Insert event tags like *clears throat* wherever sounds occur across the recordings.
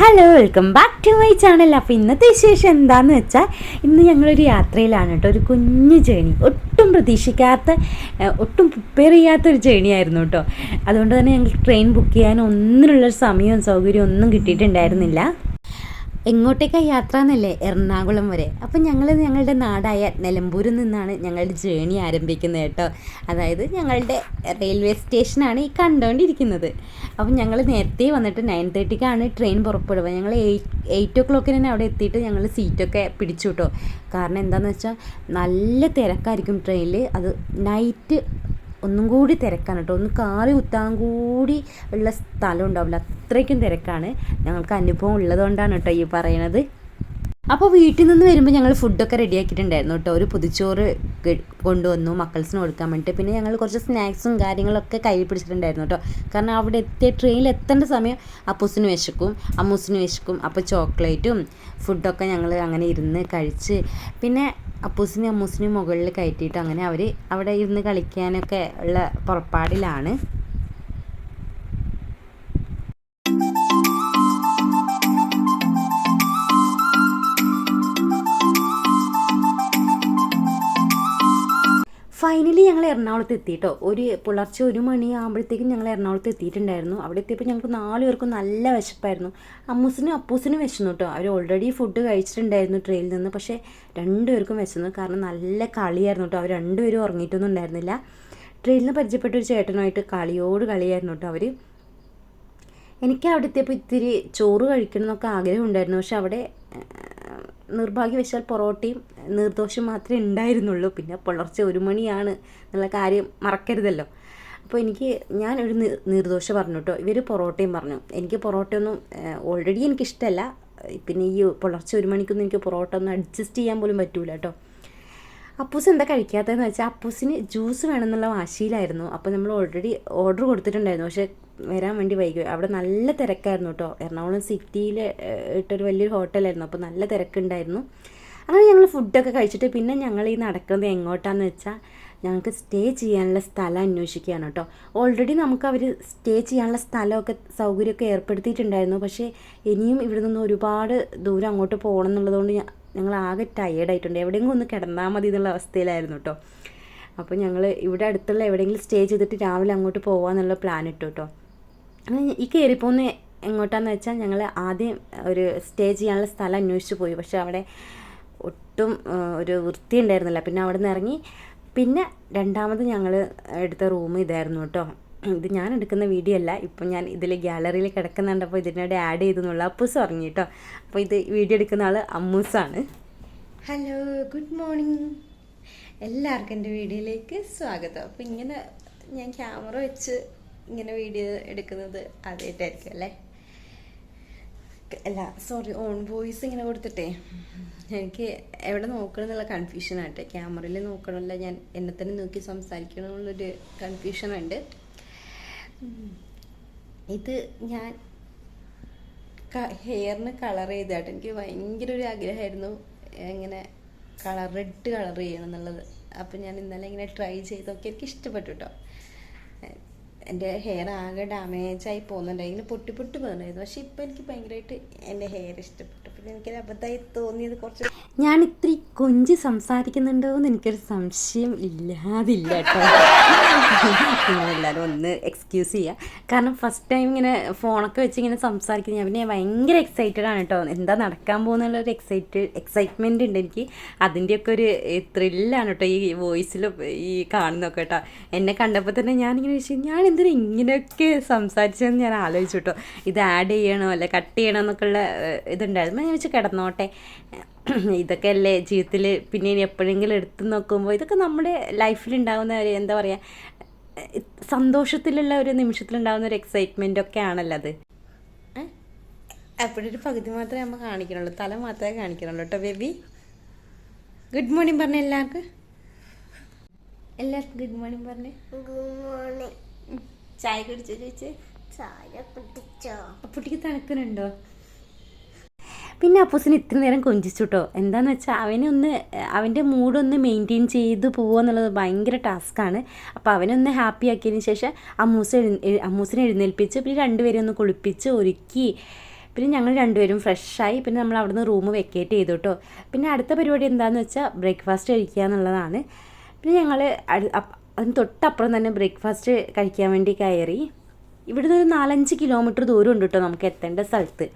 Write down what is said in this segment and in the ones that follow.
Hello welcome back to my channel അപ്പോൾ ഇന്നത്തെ വിശേഷം എന്താണെന്ന് വെച്ചാൽ ഇന്ന് ഞങ്ങളൊരു യാത്രയിലാണ് കേട്ടോ. ഒരു കുഞ്ഞു ജേണി ഒട്ടും പ്രതീക്ഷിക്കാത്ത ഒട്ടും പ്രിപ്പയർ ചെയ്യാത്ത ഒരു ജേണി ആയിരുന്നു കേട്ടോ. അതുകൊണ്ട് തന്നെ ഞങ്ങൾക്ക് ട്രെയിൻ ബുക്ക് ചെയ്യാൻ ഒന്നിനുള്ള സമയവും സൗകര്യവും ഒന്നും കിട്ടിയിട്ടുണ്ടായിരുന്നില്ല. എങ്ങോട്ടേക്കാണ് യാത്ര എന്നല്ലേ എറണാകുളം വരെ. അപ്പം ഞങ്ങൾ ഞങ്ങളുടെ നാടായ നിലമ്പൂരിൽ നിന്നാണ് ഞങ്ങളുടെ ജേണി ആരംഭിക്കുന്നത് കേട്ടോ. അതായത് ഞങ്ങളുടെ റെയിൽവേ സ്റ്റേഷനാണ് ഈ കണ്ടുകൊണ്ടിരിക്കുന്നത് അപ്പം ഞങ്ങൾ നേരത്തെ വന്നിട്ട് നയൻ തേർട്ടിക്കാണ് ട്രെയിൻ പുറപ്പെടുക ഞങ്ങൾ എയ്റ്റ് ഓ ക്ലോക്കിന് തന്നെ അവിടെ എത്തിയിട്ട് ഞങ്ങൾ സീറ്റൊക്കെ പിടിച്ചു കേട്ടോ കാരണം എന്താണെന്ന് വെച്ചാൽ നല്ല തിരക്കായിരിക്കും ട്രെയിനിൽ അത് നൈറ്റ് ഒന്നും കൂടി തിരക്കാണ് കേട്ടോ. ഒന്ന് കാറി കുത്താൻ കൂടി ഉള്ള സ്ഥലം ഉണ്ടാവില്ല. അത്രയ്ക്കും തിരക്കാണ്. ഞങ്ങൾക്ക് അനുഭവം ഉള്ളതുകൊണ്ടാണ് കേട്ടോ ഈ പറയണത്. അപ്പോൾ വീട്ടിൽ നിന്ന് വരുമ്പോൾ ഞങ്ങൾ ഫുഡൊക്കെ റെഡിയാക്കിയിട്ടുണ്ടായിരുന്നു കേട്ടോ. ഒരു പുതിച്ചോറ് കൊണ്ടുവന്നു മക്കൾസിന് കൊടുക്കാൻ വേണ്ടിയിട്ട് പിന്നെ ഞങ്ങൾ കുറച്ച് സ്നാക്സും കാര്യങ്ങളൊക്കെ കയ്യിൽ പിടിച്ചിട്ടുണ്ടായിരുന്നു കേട്ടോ. കാരണം അവിടെ എത്തിയ ട്രെയിനിൽ എത്തേണ്ട സമയം അപ്പൂസിന് വിശക്കും അമ്മൂസിന് വിശക്കും. അപ്പോൾ ചോക്ലേറ്റും ഫുഡൊക്കെ ഞങ്ങൾ അങ്ങനെ ഇരുന്ന് കഴിച്ച്. പിന്നെ അപ്പൂസിനും അമ്മൂസിനെയും മുകളിൽ കയറ്റിയിട്ട് അങ്ങനെ അവർ അവിടെ ഇരുന്ന് കളിക്കാനൊക്കെ ഉള്ള പുറപ്പാടിലാണ്. ഫൈനലി ഞങ്ങൾ എറണാകുളത്ത് എത്തിയിട്ടോ ഒരു പുലർച്ചെ ഒരു മണി ആകുമ്പോഴത്തേക്കും ഞങ്ങൾ എറണാകുളത്ത് എത്തിയിട്ടുണ്ടായിരുന്നു. അവിടെ എത്തിയപ്പോൾ ഞങ്ങൾക്ക് നാല് പേർക്കും നല്ല വിശപ്പായിരുന്നു. അമ്മൂസിനും അപ്പൂസിനും വിശന്നു കേട്ടോ അവർ ഓൾറെഡി ഫുഡ് കഴിച്ചിട്ടുണ്ടായിരുന്നു ട്രെയിനിൽ നിന്ന്. പക്ഷേ രണ്ടുപേർക്കും വിശന്നു. കാരണം നല്ല കളിയായിരുന്നു കേട്ടോ അവർ രണ്ടുപേരും ഉറങ്ങിയിട്ടൊന്നും ഉണ്ടായിരുന്നില്ല. ട്രെയിനിൽ പരിചയപ്പെട്ട ഒരു ചേട്ടനുമായിട്ട് കളിയോട് കളിയായിരുന്നു കേട്ടോ അവർ എനിക്ക് അവിടെ എത്തിയപ്പോൾ ഇത്തിരി ചോറ് കഴിക്കണം എന്നൊക്കെ ആഗ്രഹം ഉണ്ടായിരുന്നു. പക്ഷെ അവിടെ നിർഭാഗ്യവശാൽ പൊറോട്ടയും നിർദോഷം മാത്രമേ ഉണ്ടായിരുന്നുള്ളൂ. പിന്നെ പുലർച്ചെ ഒരു മണിയാണ് എന്നുള്ള കാര്യം മറക്കരുതല്ലോ. അപ്പോൾ എനിക്ക് ഞാൻ ഒരു നിർദോഷം പറഞ്ഞു കേട്ടോ ഇവർ പൊറോട്ടയും പറഞ്ഞു. എനിക്ക് പൊറോട്ടയൊന്നും ഓൾറെഡി എനിക്കിഷ്ടമല്ല പിന്നെ ഈ പുലർച്ചെ ഒരു മണിക്കൊന്നും എനിക്ക് പൊറോട്ട ഒന്നും അഡ്ജസ്റ്റ് ചെയ്യാൻ പോലും പറ്റൂല കേട്ടോ അപ്പൂസ് എന്താ കഴിക്കാത്തതെന്ന് വെച്ചാൽ അപ്പൂസിന് ജ്യൂസ് വേണമെന്നുള്ള വാശിയിലായിരുന്നു. അപ്പോൾ നമ്മൾ ഓൾറെഡി ഓർഡർ കൊടുത്തിട്ടുണ്ടായിരുന്നു. പക്ഷേ വരാൻ വേണ്ടി വൈകി. അവിടെ നല്ല തിരക്കായിരുന്നു കേട്ടോ. എറണാകുളം സിറ്റിയിൽ ഇട്ടൊരു വലിയൊരു ഹോട്ടലായിരുന്നു അപ്പോൾ നല്ല തിരക്കുണ്ടായിരുന്നു. അങ്ങനെ ഞങ്ങൾ ഫുഡൊക്കെ കഴിച്ചിട്ട് പിന്നെ ഞങ്ങൾ ഈ നടക്കുന്നത് എങ്ങോട്ടാന്ന് വെച്ചാൽ ഞങ്ങൾക്ക് സ്റ്റേ ചെയ്യാനുള്ള സ്ഥലം അന്വേഷിക്കുകയാണ് കേട്ടോ. ഓൾറെഡി നമുക്ക് അവർ സ്റ്റേ ചെയ്യാനുള്ള സ്ഥലമൊക്കെ സൗകര്യമൊക്കെ ഏർപ്പെടുത്തിയിട്ടുണ്ടായിരുന്നു. പക്ഷേ ഇനിയും ഇവിടെ നിന്ന് ഒരുപാട് ദൂരം അങ്ങോട്ട് പോകണം എന്നുള്ളതുകൊണ്ട് ഞങ്ങൾ ആകെ ടയേർഡായിട്ടുണ്ട് എവിടെയെങ്കിലും ഒന്ന് കിടന്നാൽ മതി എന്നുള്ള അവസ്ഥയിലായിരുന്നു കേട്ടോ അപ്പോൾ ഞങ്ങൾ ഇവിടെ അടുത്തുള്ള എവിടെയെങ്കിലും സ്റ്റേ ചെയ്തിട്ട് രാവിലെ അങ്ങോട്ട് പോകാമെന്നുള്ള പ്ലാൻ ഇട്ടു കേട്ടോ ഈ കയറിപ്പോന്ന് എങ്ങോട്ടാന്ന് വെച്ചാൽ ഞങ്ങൾ ആദ്യം ഒരു സ്റ്റേ ചെയ്യാനുള്ള സ്ഥലം അന്വേഷിച്ച് പോയി. പക്ഷേ അവിടെ ഒട്ടും ഒരു വൃത്തി ഉണ്ടായിരുന്നില്ല. പിന്നെ അവിടെ നിന്ന് ഇറങ്ങി. പിന്നെ രണ്ടാമത് ഞങ്ങൾ എടുത്ത റൂം ഇതായിരുന്നു കേട്ടോ ഇത് ഞാൻ എടുക്കുന്ന വീഡിയോ അല്ല. ഇപ്പം ഞാൻ ഇതിൽ ഗ്യാലറിയിൽ കിടക്കുന്നുണ്ടപ്പോൾ ഇതിനോട് ആഡ് ചെയ്തെന്നുള്ള അപ്പൂസ് പറഞ്ഞു കേട്ടോ. അപ്പോൾ ഇത് വീഡിയോ എടുക്കുന്ന ആൾ അമ്മൂസാണ്. ഹലോ ഗുഡ് മോർണിംഗ് എല്ലാവർക്കും എന്റെ വീഡിയോയിലേക്ക് സ്വാഗതം. അപ്പോൾ ഇങ്ങനെ ഞാൻ ക്യാമറ വെച്ച് ഇങ്ങനെ വീഡിയോ എടുക്കുന്നത് ആദ്യമായിട്ടായിരിക്കും അല്ലേ? അല്ല സോറി ഓൺ വോയിസ് ഇങ്ങനെ കൊടുത്തിട്ടേ. എനിക്ക് എവിടെ നോക്കണം എന്നുള്ള കൺഫ്യൂഷനാട്ടെ ക്യാമറയിൽ നോക്കണമല്ല ഞാൻ. എന്നെ തന്നെ നോക്കി സംസാരിക്കണമെന്നുള്ളൊരു കൺഫ്യൂഷനുണ്ട്. ഇത് ഞാൻ ഹെയറിന് കളർ ചെയ്തായിട്ട് എനിക്ക് ഭയങ്കര ഒരു ആഗ്രഹമായിരുന്നു. ഇങ്ങനെ കളർ റെഡ് കളർ ചെയ്യണം എന്നുള്ളത് അപ്പം ഞാൻ ഇന്നലെ ഇങ്ങനെ ട്രൈ ചെയ്തൊക്കെ എനിക്ക് ഇഷ്ടപ്പെട്ടു കേട്ടോ എന്റെ ഹെയർ ആകെ ഡാമേജ് ആയി പോകുന്നുണ്ട്. ഇങ്ങനെ പൊട്ടി പൊട്ടി പോകുന്നുണ്ടായിരുന്നു. പക്ഷെ ഇപ്പം എനിക്ക് ഭയങ്കരമായിട്ട് എന്റെ ഹെയർ ഇഷ്ടപ്പെട്ടു. പിന്നെ എനിക്കൊരു അബദ്ധമായി തോന്നിയത് കുറച്ച് ഞാൻ ഇത്തിരി കൊഞ്ചി സംസാരിക്കുന്നുണ്ടോ എന്ന് എനിക്കൊരു സംശയം ഇല്ലാതില്ല കേട്ടോ. ഒന്ന് എക്സ്ക്യൂസ് ചെയ്യുക കാരണം ഫസ്റ്റ് ടൈം ഇങ്ങനെ ഫോണൊക്കെ വെച്ച് ഇങ്ങനെ സംസാരിക്കുന്നത് ഞാൻ പിന്നെ ഭയങ്കര എക്സൈറ്റഡ് ആണ് കേട്ടോ. എന്താ നടക്കാൻ പോകുന്നുള്ള ഒരു എക്സൈറ്റഡ് എക്സൈറ്റ്മെന്റ് ഉണ്ട് എനിക്ക്. അതിന്റെയൊക്കെ ഒരു ത്രില്ലാണ് കേട്ടോ ഈ വോയിസിൽ ഈ കാണുന്നൊക്കെ കേട്ടോ. എന്നെ കണ്ടപ്പോൾ തന്നെ ഞാനിങ്ങനെ വെച്ചു ഞാൻ എന്തിനാ ഇങ്ങനെയൊക്കെ സംസാരിച്ചതെന്ന് ഞാൻ ആലോചിച്ചു കേട്ടോ. ഇത് ആഡ് ചെയ്യണോ? അല്ലെ കട്ട് ചെയ്യണോ? എന്നൊക്കെയുള്ള ഇതുണ്ടായിരുന്നു. ഞാൻ വെച്ച് കിടന്നോട്ടെ. ഇതൊക്കെ അല്ലേ ജീവിതത്തിൽ പിന്നെ ഇനി എപ്പോഴെങ്കിലും എടുത്തു നോക്കുമ്പോൾ ഇതൊക്കെ നമ്മുടെ ലൈഫിൽ ഉണ്ടാകുന്ന ഒരു എന്താ പറയുക സന്തോഷത്തിലുള്ള ഒരു നിമിഷത്തിലുണ്ടാകുന്ന ഒരു എക്സൈറ്റ്മെന്റ് ഒക്കെ ആണല്ലോ അത് അപ്പോഴൊരു പകുതി മാത്രമേ നമ്മൾ കാണിക്കണുള്ളൂ. തല മാത്രമേ കാണിക്കണുള്ളൂ കേട്ടോ ബേബി. ഗുഡ് മോർണിംഗ് പറഞ്ഞ എല്ലാവർക്കും. എല്ലാവർക്കും ഗുഡ് മോർണിംഗ് പറഞ്ഞേ. മോർണിംഗ് ചായ കുടിച്ചോ ചോദിച്ചേ? അപ്പുട്ടിക്ക് തണുക്കുന്നുണ്ടോ പിന്നെ അപ്പൂസിന് ഇത്ര നേരം കൊഞ്ചിച്ചു കേട്ടോ എന്താണെന്ന് വെച്ചാൽ അവനൊന്ന് അവന്റെ മൂഡൊന്ന് മെയിന്റെയിൻ ചെയ്ത് പോവുക എന്നുള്ളത് ഭയങ്കര ടാസ്ക്കാണ് അപ്പോൾ അവനൊന്ന് ഹാപ്പി ആക്കിയതിന് ശേഷം അമ്മൂസ് അമ്മൂസിനെ എഴുന്നേൽപ്പിച്ച് പിന്നെ രണ്ടുപേരെ ഒന്ന് കുളിപ്പിച്ച് ഒരുക്കി. പിന്നെ ഞങ്ങൾ രണ്ടുപേരും ഫ്രഷായി പിന്നെ നമ്മൾ അവിടുന്ന് റൂം വെക്കേറ്റ് ചെയ്തു കേട്ടോ പിന്നെ അടുത്ത പരിപാടി എന്താണെന്ന് വെച്ചാൽ ബ്രേക്ക്ഫാസ്റ്റ് കഴിക്കുക എന്നുള്ളതാണ്. പിന്നെ ഞങ്ങൾ അതിന് തൊട്ടപ്പുറം തന്നെ ബ്രേക്ക്ഫാസ്റ്റ് കഴിക്കാൻ വേണ്ടി കയറി. ഇവിടുന്ന് ഒരു നാലഞ്ച് കിലോമീറ്റർ ദൂരം ഉണ്ട് കേട്ടോ നമുക്ക് എത്തേണ്ട സ്ഥലത്ത്.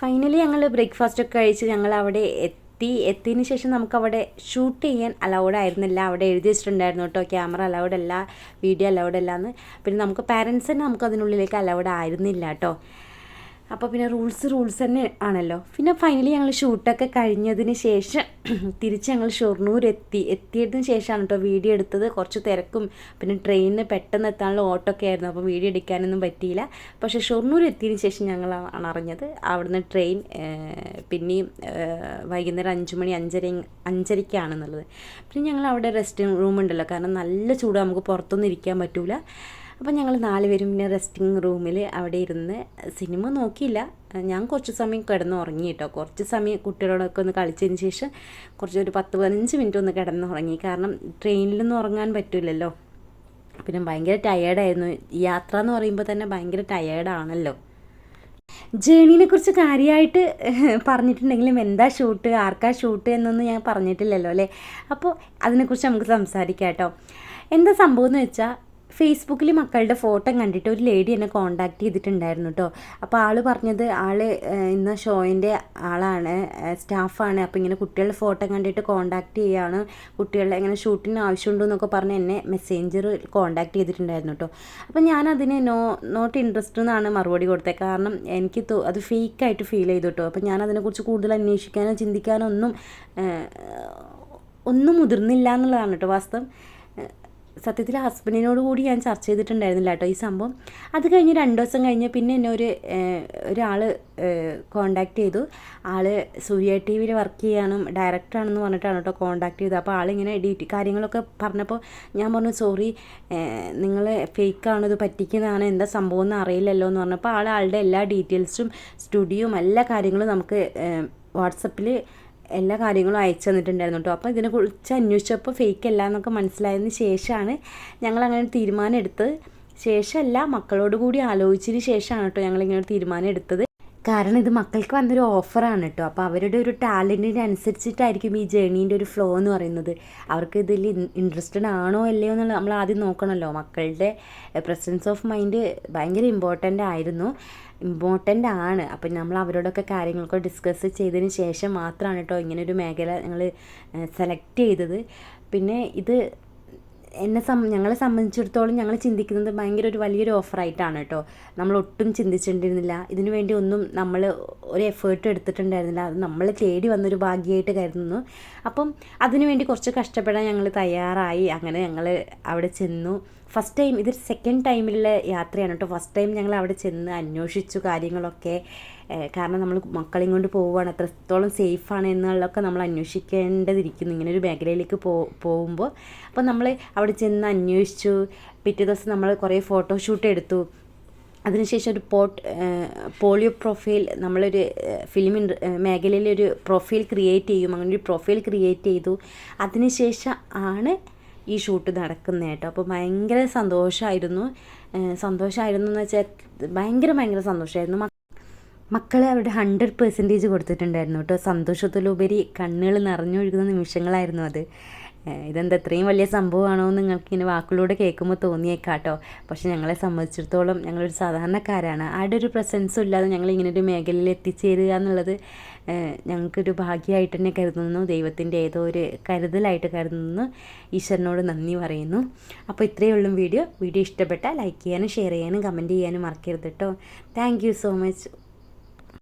ഫൈനലി ഞങ്ങൾ ബ്രേക്ക്ഫാസ്റ്റ് ഒക്കെ കഴിച്ച് ഞങ്ങൾ അവിടെ എത്തി. എത്തിയതിന് ശേഷം നമുക്ക് അവിടെ ഷൂട്ട് ചെയ്യാൻ അലൗഡ് ആയിരുന്നില്ല. അവിടെ എഴുതി വെച്ചിട്ടുണ്ടായിരുന്നു കേട്ടോ. ക്യാമറ അലൗഡ് അല്ല വീഡിയോ അലൗഡ് അല്ല എന്ന് പിന്നെ നമുക്ക് പാരൻസ് തന്നെ നമുക്ക് അതിനുള്ളിലേക്ക് അലൗഡ് ആയിരുന്നില്ല കേട്ടോ. അപ്പോൾ പിന്നെ റൂൾസ് റൂൾസ് തന്നെ ആണല്ലോ. പിന്നെ ഫൈനലി ഞങ്ങൾ ഷൂട്ടൊക്കെ കഴിഞ്ഞതിന് ശേഷം *clears throat* തിരിച്ച് ഞങ്ങൾ ഷൊർണൂർ എത്തി എത്തിയതിന് ശേഷമാണ് കേട്ടോ വീഡിയോ എടുത്തത്. കുറച്ച് തിരക്കും പിന്നെ ട്രെയിനിന് പെട്ടെന്ന് എത്താനുള്ള ഓട്ടോ ഒക്കെ ആയിരുന്നു. അപ്പോൾ വീഡിയോ എടുക്കാനൊന്നും പറ്റിയില്ല. പക്ഷേ ഷൊർണൂർ എത്തിയതിന് ശേഷം ഞങ്ങൾ ആണ് അറിഞ്ഞത്. അവിടുന്ന് ട്രെയിൻ പിന്നെയും വൈകുന്നേരം അഞ്ച് മണി അഞ്ചര അഞ്ചരയ്ക്കാണെന്നുള്ളത്. പിന്നെ ഞങ്ങൾ അവിടെ റെസ്റ്റ് റൂം ഉണ്ടല്ലോ. കാരണം നല്ല ചൂട്. നമുക്ക് പുറത്തൊന്നും ഇരിക്കാൻ പറ്റൂല. അപ്പം ഞങ്ങൾ നാലുപേരും പിന്നെ റെസ്റ്റിംഗ് റൂമിൽ അവിടെ ഇരുന്ന് സിനിമ നോക്കിയില്ല. ഞാൻ കുറച്ച് സമയം കിടന്ന് ഉറങ്ങി കേട്ടോ. കുറച്ച് സമയം കുട്ടികളോടൊക്കെ ഒന്ന് കളിച്ചതിന് ശേഷം കുറച്ച് ഒരു പത്ത് പതിനഞ്ച് മിനിറ്റ് ഒന്ന് കിടന്ന് ഉറങ്ങി കാരണം ട്രെയിനിലൊന്നും ഉറങ്ങാൻ പറ്റില്ലല്ലോ പിന്നെ ഭയങ്കര ടയേർഡായിരുന്നു യാത്ര എന്ന് പറയുമ്പോൾ തന്നെ ഭയങ്കര ടയേർഡാണല്ലോ ജേണീനെ കുറിച്ച് കാര്യമായിട്ട് പറഞ്ഞിട്ടുണ്ടെങ്കിലും എന്താ ഷൂട്ട് ആർക്കാ ഷൂട്ട് എന്നൊന്നും ഞാൻ പറഞ്ഞിട്ടില്ലല്ലോ അല്ലേ? അപ്പോൾ അതിനെക്കുറിച്ച് നമുക്ക് സംസാരിക്കാം കേട്ടോ. എന്താ സംഭവം എന്ന് വെച്ചാൽ ഫേസ്ബുക്കിൽ മക്കളുടെ ഫോട്ടോ കണ്ടിട്ട് ഒരു ലേഡി എന്നെ കോണ്ടാക്ട് ചെയ്തിട്ടുണ്ടായിരുന്നു കേട്ടോ അപ്പോൾ ആൾ പറഞ്ഞത് ആൾ ഇന്ന് ഷോയിന്റെ ആളാണ് സ്റ്റാഫാണ്. അപ്പോൾ ഇങ്ങനെ കുട്ടികളുടെ ഫോട്ടോ കണ്ടിട്ട് കോണ്ടാക്ട് ചെയ്യുകയാണ് കുട്ടികളുടെ ഇങ്ങനെ ഷൂട്ടിന് ആവശ്യമുണ്ടോ എന്നൊക്കെ പറഞ്ഞ് എന്നെ മെസ്സേഞ്ചർ കോണ്ടാക്ട് ചെയ്തിട്ടുണ്ടായിരുന്നു കേട്ടോ അപ്പോൾ ഞാൻ നോ നോട്ട് ഇൻട്രസ്റ്റ് എന്നാണ് മറുപടി കൊടുത്തത്. കാരണം എനിക്ക് അത് ഫേക്കായിട്ട് ഫീൽ ചെയ്തു കേട്ടോ അപ്പോൾ ഞാൻ അതിനെക്കുറിച്ച് കൂടുതൽ അന്വേഷിക്കാനോ ചിന്തിക്കാനോ ഒന്നും ഒന്നും മുതിർന്നില്ല എന്നുള്ളതാണ് കേട്ടോ വാസ്തവം. സത്യത്തിൽ ഹസ്ബൻഡിനോട് കൂടി ഞാൻ ചർച്ച ചെയ്തിട്ടുണ്ടായിരുന്നില്ല കേട്ടോ ഈ സംഭവം. അത് കഴിഞ്ഞ് രണ്ട് ദിവസം കഴിഞ്ഞ് പിന്നെ എന്നെ ഒരു ഒരാൾ കോണ്ടാക്ട് ചെയ്തു. ആൾ സൂര്യ ടി വിയിൽ വർക്ക് ചെയ്യാനും ഡയറക്ടറാണെന്ന് പറഞ്ഞിട്ടാണ് കേട്ടോ കോണ്ടാക്ട് ചെയ്തത്. അപ്പോൾ ആളിങ്ങനെ ഡീറ്റ് കാര്യങ്ങളൊക്കെ പറഞ്ഞപ്പോൾ ഞാൻ പറഞ്ഞു സോറി നിങ്ങൾ ഫേക്കാണ് ഇത് പറ്റിക്കുന്നതാണ്? എന്താ സംഭവം എന്ന് അറിയില്ലല്ലോ? എന്ന് പറഞ്ഞപ്പോൾ ആൾ ആളുടെ എല്ലാ ഡീറ്റെയിൽസും സ്റ്റുഡിയോയും എല്ലാ കാര്യങ്ങളും നമുക്ക് വാട്സപ്പിൽ എല്ലാ കാര്യങ്ങളും അയച്ചു തന്നിട്ടുണ്ടായിരുന്നു കേട്ടോ. അപ്പോൾ ഇതിനെക്കുറിച്ച് അന്വേഷിച്ചപ്പോൾ ഫേക്ക് അല്ല എന്നൊക്കെ മനസ്സിലായതിന് ശേഷമാണ് ഞങ്ങൾ അങ്ങനെ ഒരു തീരുമാനം എടുത്തത്. ശേഷമല്ല മക്കളോട് കൂടി ആലോചിച്ചതിന് ശേഷമാണ് കേട്ടോ ഞങ്ങൾ ഇങ്ങനെ ഒരു തീരുമാനം എടുത്തത്. കാരണം ഇത് മക്കൾക്ക് വന്നൊരു ഓഫറാണ് കേട്ടോ. അപ്പോൾ അവരുടെ ഒരു ടാലന്റിന് അനുസരിച്ചിട്ടായിരിക്കും ഈ ജേണീന്റെ ഒരു ഫ്ലോ എന്ന് പറയുന്നത്. അവർക്ക് ഇതിൽ ഇൻട്രസ്റ്റഡ് ആണോ അല്ലയോ എന്നുള്ളത് നമ്മൾ ആദ്യം നോക്കണമല്ലോ. മക്കളുടെ പ്രസൻസ് ഓഫ് മൈൻഡ് ഭയങ്കര ഇമ്പോർട്ടന്റ് ആയിരുന്നു. ഇമ്പോർട്ടന്റ് ആണ്. അപ്പം നമ്മൾ അവരോടൊക്കെ കാര്യങ്ങളൊക്കെ ഡിസ്കസ് ചെയ്തതിന് ശേഷം മാത്രമാണ് കേട്ടോ ഇങ്ങനൊരു മേഖല ഞങ്ങൾ സെലക്ട് ചെയ്തത്. പിന്നെ ഇത് എന്നെ സം ഞങ്ങളെ സംബന്ധിച്ചിടത്തോളം ഞങ്ങൾ ചിന്തിക്കുന്നത് ഭയങ്കര ഒരു വലിയൊരു ഓഫറായിട്ടാണ് കേട്ടോ നമ്മൾ ഒട്ടും ചിന്തിച്ചിട്ടുണ്ടായിരുന്നില്ല ഇതിനു വേണ്ടി ഒന്നും നമ്മൾ ഒരു എഫേർട്ട് എടുത്തിട്ടുണ്ടായിരുന്നില്ല. അത് നമ്മൾ തേടി വന്നൊരു ഭാഗ്യമായിട്ട് കരുതുന്നു. അപ്പം അതിനു വേണ്ടി കുറച്ച് കഷ്ടപ്പെടാൻ ഞങ്ങൾ തയ്യാറായി. അങ്ങനെ ഞങ്ങൾ അവിടെ ചെന്നു. ഫസ്റ്റ് ടൈം ഇത് സെക്കൻഡ് ടൈമിലുള്ള യാത്രയാണ് കേട്ടോ. ഫസ്റ്റ് ടൈം ഞങ്ങൾ അവിടെ ചെന്ന് അന്വേഷിച്ചു കാര്യങ്ങളൊക്കെ. കാരണം നമ്മൾ മക്കളെയും കൊണ്ട് പോവുകയാണ്. എത്രത്തോളം സേഫാണ് എന്നുള്ളതൊക്കെ നമ്മൾ അന്വേഷിക്കേണ്ടതിരിക്കുന്നു. ഇങ്ങനെ ഒരു മേഖലയിലേക്ക് പോ പോകുമ്പോൾ. അപ്പോൾ നമ്മൾ അവിടെ ചെന്ന് അന്വേഷിച്ചു. പിറ്റേ ദിവസം നമ്മൾ കുറേ ഫോട്ടോഷൂട്ട് എടുത്തു. അതിനുശേഷം ഒരു പോട്ട് പോളിയോ പ്രൊഫൈൽ നമ്മളൊരു ഫിലിം മേഖലയിലൊരു പ്രൊഫൈൽ ക്രിയേറ്റ് ചെയ്യും. അങ്ങനെ ഒരു പ്രൊഫൈൽ ക്രിയേറ്റ് ചെയ്തു. അതിനുശേഷം ആണ് ഈ ഷൂട്ട് നടക്കുന്നത് കേട്ടോ. അപ്പോൾ ഭയങ്കര സന്തോഷമായിരുന്നു സന്തോഷമായിരുന്നു എന്ന് വെച്ചാൽ ഭയങ്കര ഭയങ്കര സന്തോഷമായിരുന്നു മക്കളെ അവരുടെ ഹൺഡ്രഡ് പെർസെന്റേജ് കൊടുത്തിട്ടുണ്ടായിരുന്നു കേട്ടോ. സന്തോഷത്തിലുപരി കണ്ണുകൾ നിറഞ്ഞൊഴുകുന്ന നിമിഷങ്ങളായിരുന്നു അത്. ഇതെന്താ ഇത്രയും വലിയ സംഭവമാണോ നിങ്ങൾക്ക് ഇങ്ങനെ വാക്കുകളിലൂടെ കേൾക്കുമ്പോൾ തോന്നിയേക്കാട്ടോ. പക്ഷെ ഞങ്ങളെ സംബന്ധിച്ചിടത്തോളം ഞങ്ങളൊരു സാധാരണക്കാരാണ്. ആരുടെ ഒരു പ്രസൻസും ഇല്ലാതെ ഞങ്ങൾ ഇങ്ങനെ ഒരു മേഖലയിൽ എത്തിച്ചേരുക എന്നുള്ളത് ഞങ്ങൾക്കൊരു ഭാഗ്യമായിട്ട് തന്നെ കരുതുന്നു. ദൈവത്തിന്റെ ഏതോ ഒരു കരുതലായിട്ട് കരുതുന്നു. ഈശ്വരനോട് നന്ദി പറയുന്നു. അപ്പോൾ ഇത്രയേ ഉള്ളൂ വീഡിയോ. വീഡിയോ ഇഷ്ടപ്പെട്ടാൽ ലൈക്ക് ചെയ്യാനും ഷെയർ ചെയ്യാനും കമന്റ് ചെയ്യാനും മറക്കരുത് കേട്ടോ താങ്ക് സോ മച്ച്